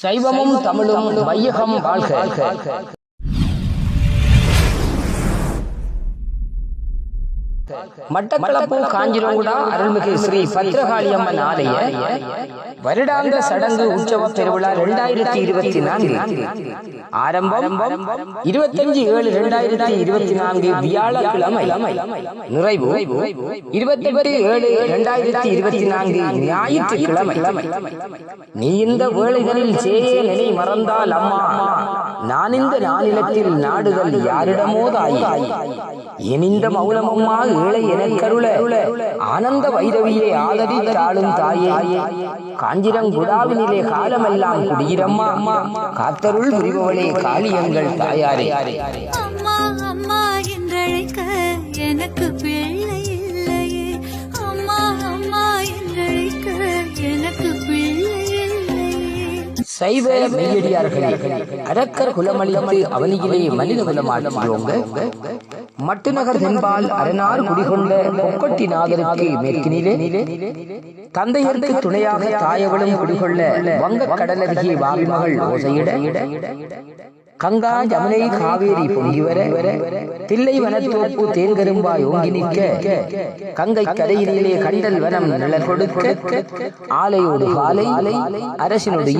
சைவமும் தமிழும் வையகம் வாழ்க. மட்டக்களப்பு காஞ்சிரங்குடா அருள்மிகு ஸ்ரீ பத்ரகாளியம்மன் ஆலய வருடாந்த சடங்கு உற்சவ பெருவிழா இரண்டாயிரத்தி இருபத்தி நான்கு. ஆரம்பம் இருபத்தஞ்சு ஏழு இரண்டாயிரத்தி இருபத்தி நான்கு வியாழக்கிழமை. நிறைவு இருபத்தெட்டு ஏழு இரண்டாயிரத்தி இருபத்தி நான்கு ஞாயிற்றுக்கிழமை. நீ இந்த வேளைகளில் சேயே நினை மறந்தால் அம்மா நான் இந்த நாளிலத்தில் நாடுதல் யாரிடமோ தாயே. எனிந்த மௌனமம்மா ஏழை எனக்கருள ஆனந்த வைரவியே ஆதரி தாளும் தாயே. காஞ்சிரங்குடாவினிலே காலமெல்லாம் குடியிரம்மா. காத்தருள் புரிபவளே காளியங்கள் தாயாரே. அம்மா அம்மா என்றழைக்க எனக்கு பிள்ளை இல்லையே. அம்மா அம்மா என்றழைக்க எனக்கு பிள்ளை சைவ மெய்யடியார்களே அரக்கர் குலமளித்து அவனியிலே மனித குலமாற்றுவோங்க மட்டுநகர் தென்பால் அரணார் குடிகொண்ட பொக்கட்டி நாதருக்கு மேற்கினிலே தந்தையருக்கு துணையாக தாயவளும் குடிகொள்ள வங்கக் கடலருகே வாவிமகள் ஓசையிட கங்கா ஜமுனை காவேரி பொங்கி வர தில்லை வனத்தோப்பு தேன்கரும்பாய் ஓங்கி நிற்க கங்கை கரையிலே கண்டல் வனம் நிழல் கொடுக்க ஆலையோடு காலை அரசினோடு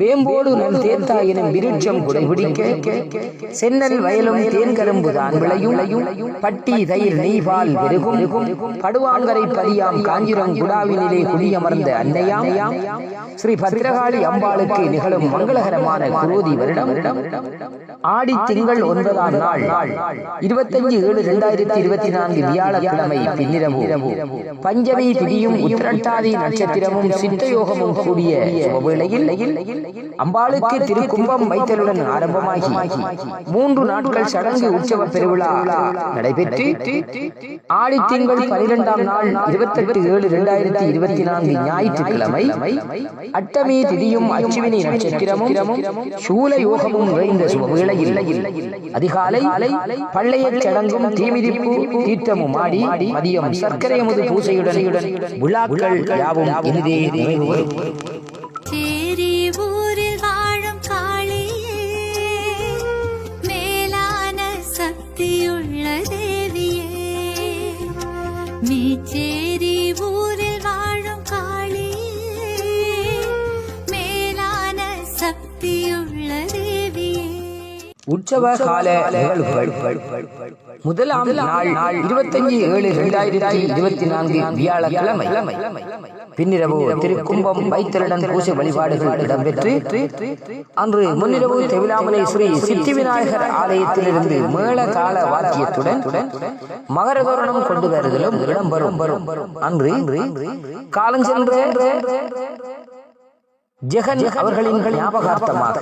வேம்போடு நல் தேர்த்தாயினும் விருட்சம் குடைபிடிக்க சென்னல் வயலும் தேன்கரும்பு தான் விளையும். பட்டி தயிர் நெய்வால் பெருகும் படுவாங்கரை பதியாம் காஞ்சிரம் குடாவினிலே குடியமர்ந்த அன்னையாம். ஸ்ரீ பத்ரகாளி அம்பாளுக்கு நிகழும் மங்களகரமான குரோதி வருடம். ஆடி திங்கள் ஒன்பதாம் நாள் இருபத்தஞ்சு ஏழு இரண்டாயிரத்தி இருபத்தி நான்கு வியாழக்கிழமை பின்னிரவு. பஞ்சமி திதியும் உத்திரட்டாதி நட்சத்திரமும் சித்தயோகமும் கூடிய வேளையில் அம்பாளுக்கு திருக்கும்பம் வைத்தலுடன் ஆரம்பமாகி மூன்று நாட்கள் சடங்கு உற்சவ பெருவிழா நடைபெற்று ஆடி திங்கள் பனிரெண்டாம் நாள் இருபத்தெட்டு ஏழு இரண்டாயிரத்தி இருபத்தி நான்கு ஞாயிற்றுக்கிழமை அட்டமி திதியும் அச்சுவினி நட்சத்திரமும் சூல யோகமும் நிறைந்த சுபவேளையில் அதிகாலை பள்ளைய சடங்கும் தீமிதிப்பு தீர்த்தமும் ஆடி மதியம் சர்க்கரை அமுது பூசையுடன் விழாக்கள் யாவும் இனிதே நிறைவு உற்சவ கால நிகழ்வுகள். முதலாம் நாள் இருபத்தஞ்சு ஏழு இரண்டாயிரத்தி இருபத்தி நான்கு வியாழக்கிழமை. பின்னிரவு திருக்கும்பம் வைத்தலுடன் பூசை வழிபாடுகள் இடம்பெற்று அன்று முன்னிரவு தெவிலாமலை ஸ்ரீ சித்தி விநாயகர் ஆலயத்திலிருந்து மேள தாள வாக்கியத்துடன் மகரதோரணம் கொண்டு வருதலும் இடம்பெறும். அன்று காலஞ்சென்ற ஜெகன் அவர்களின் ஞாபகார்த்தமாக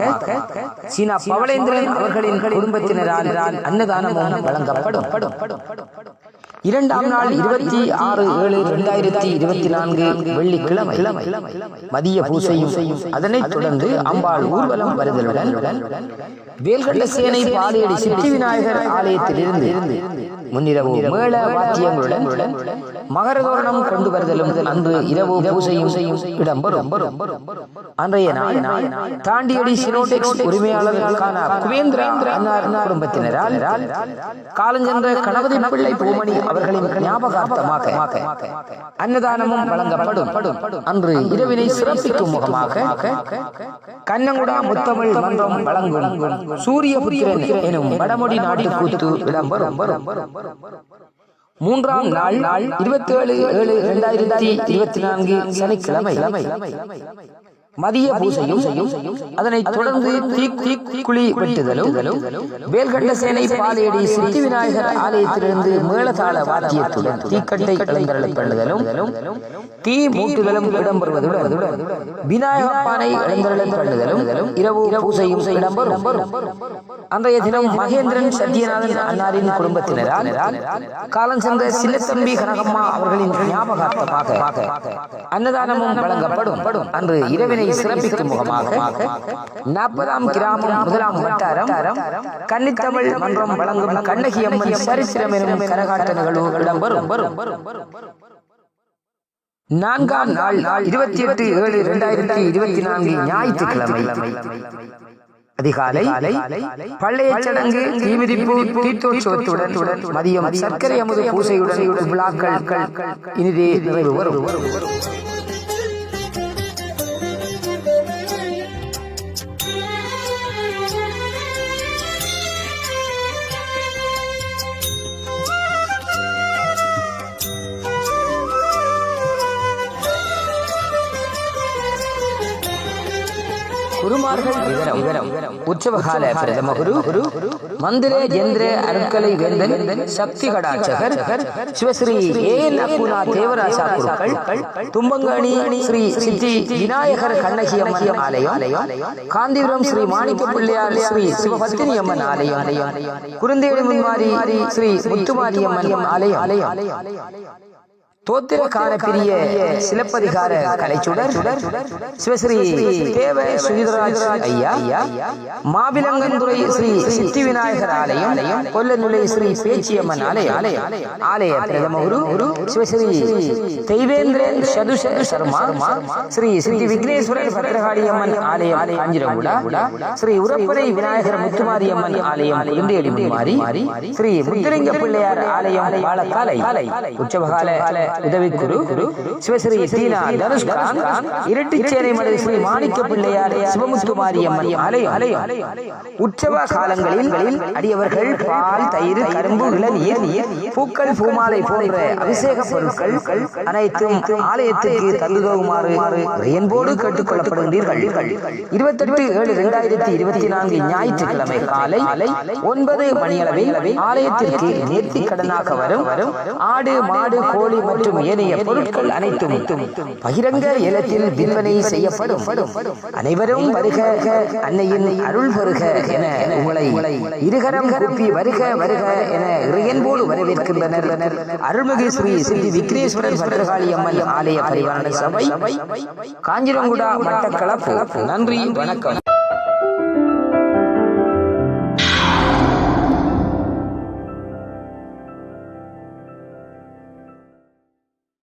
சீனா பவளேந்திரன் அவர்களின் குடும்பத்தினரால் அன்னதானமும் வழங்கப்படும். இரண்டாம் நாள் இருபத்தி ஆறு ஏழு இரண்டாயிரத்தி இருபத்தி நான்கு வெள்ளிக்கிழமை மதிய பூசையும் அதனைத் தொடர்ந்து அம்பாள் ஊர்வலம் வருதலுடன் வேல்கண்ட சேனை பாலியடி சித்தி விநாயகர் ஆலயத்திலிருந்து முன்னிரவு மேள வாத்தியங்களுடன் மகரதோரணம் கொண்டு வருதலும் அன்று இரவு பூசையும் இடம்பெறும். அன்றைய நாள் தாண்டியடி சினோடெக்ஸ் உரிமையாளர்களுக்கான குடும்பத்தினரால் காலஞ்சென்ற கணபதி பிள்ளை பூமணி அவர்களின் ஞாபகார்த்தமாக அன்னதானமும் வழங்கப்படும். அன்று இரவினை சிறப்பிக்கும் முகமாக கண்ணங்குடா முத்தமிழ் மன்றம் வழங்கும். சூரிய புத்திரன் எனும் வடமொழி நாட்டு கூத்து இடம்பெறும். மூன்றாம் நாள் நாள் இருபத்தி ஏழு ஏழு இரண்டாயிரத்தி இருபத்தி நான்கு சனிக்கிழமை. மதிய பூசையும் அதனைத் தொடர்ந்து தீ குழி வெட்டுதலும் வேல்கண்ட சேனை பாலேடி சித்தி விநாயகர் ஆலயத்திலிருந்து மேளதாள வாத்தியத்துடன் தீக்கட்டை இளைஞர்கள் பண்ணுதலும் தீ மூட்டுதலும் இடம்பெறுவதுடன் விநாயகப் பானை இளைஞர்கள் பண்ணுதலும் இரவு பூசையும் இடம்பெறும். அன்றைய தினம் மகேந்திரன் சத்யநாதன் அன்னாரின் குடும்பத்தினரால் காலம் சென்ற சின்னத்தம்பி கனகம்மா அவர்களின் ஞாபகார்த்தமாக அன்னதானமும் வழங்கப்படும். அன்று இரவினை சிறப்பிக்கும் முகமாக நாற்பதாம் கிராமம் முதலாம் வட்டாரம் கன்னித்தமிழ் மன்றம் வழங்கும் கண்ணகி அம்மன் சரித்திரம் எனும் கரகாட்ட நிகழ்வு இடம்பெறும். நான்காம் நாள் இருபத்தி எட்டு ஏழு இரண்டாயிரத்தி இருபத்தி நான்கு ஞாயிற்றுக்கிழமை. அதிகாலை பள்ளைய சடங்கு தீமிதிப்பு தீர்த்தோற்சவத்துடன் மதியம் சர்க்கரை அமுது பூசையுடன் விழாக்கள் இனிதே நிறைவு வரும். குருமார்கள் விவரம். உற்சவகால பிரதம குரு குரு மந்திர யந்திர அருட்கலை வேந்தன் சக்தி கடாச்சகர் சிவஸ்ரீ ஏ நக்குனா தேவராசா குருக்கள் தும்பங்கணி ஸ்ரீ சித்தி விநாயகர் கண்ணகி அம்மன் ஆலயம் காந்திபுரம் ஸ்ரீ மாணிக்க பிள்ளையார் ஸ்ரீ சிவபத்தினி அம்மன் ஆலயம் குருந்தேடு முன்மாரி ஸ்ரீ முத்துமாரி முத்துமாரியம்மன் ஆலயம். தோத்திரக்கார பிரிய சிலப்பதிகார கலைச்சுடர் சிவஸ்ரீ தேவ சுகிதராஜ் ஐயா மாவிலங்கந்துறை ஸ்ரீ சித்தி விநாயகர் ஆலயம் கொல்லநுலை ஸ்ரீ பேச்சியம்மன் ஆலய ஆலய பிரதம குரு சிவஸ்ரீ தெய்வேந்திரன் சது சது சர்மா ஸ்ரீ ஸ்ரீ விக்னேஸ்வரர் பத்திரகாளி அம்மன் ஆலயம் காஞ்சிரகுடா ஸ்ரீ உரப்படை விநாயகர் முத்துமாரியம்மன் ஆலயம் குருந்தேடி மாறி ஸ்ரீ முத்துலிங்க பிள்ளையார் ஆலயம் வாழக்காலை உற்சவகால உதவிக்குரு சிவஸ்ரீ சீனா தனுஷ்கான் இரட்டிச்சேனை மலை ஸ்ரீ மாணிக்க பிள்ளையார் சிவமுத்துமாரி அம்மன் ஆலயம் உற்சவ காலங்களில் அடியவர்கள் பால் தயிர் கரும்பு இளநீர் பூக்கள் பூமாலை போன்ற அபிஷேக பொருட்கள் அனைத்தும் ஆலயத்துக்கு தந்துதோகுமாறு என்போடு கேட்டுக் இருபத்தெட்டு ஏழு இரண்டாயிரத்தி இருபத்தி நான்கு ஞாயிற்றுக்கிழமை காலை ஒன்பது மணியளவில் ஆலயத்திற்கு நேர்த்தி கடனாக வரும் ஆடு மாடு கோழி மற்றும் மற்றும் ஏனைய பொருட்கள் அனைத்தும் பகிரங்க ஏலத்தில் விற்பனை செய்யப்படும். அனைவரும் வருக அன்னையின் அருள் வருக என உங்களை இருகரம் கூப்பி வருக வருக என இறையன்போடு வரவேற்கின்றனர். அருள்மிகு ஸ்ரீ ஸ்ரீ விக்னேஸ்வரர் பத்திரகாளி அம்மன் ஆலய பரிவாரண சபை காஞ்சிரங்குடா மட்டக்களப்பு. நன்றி வணக்கம்.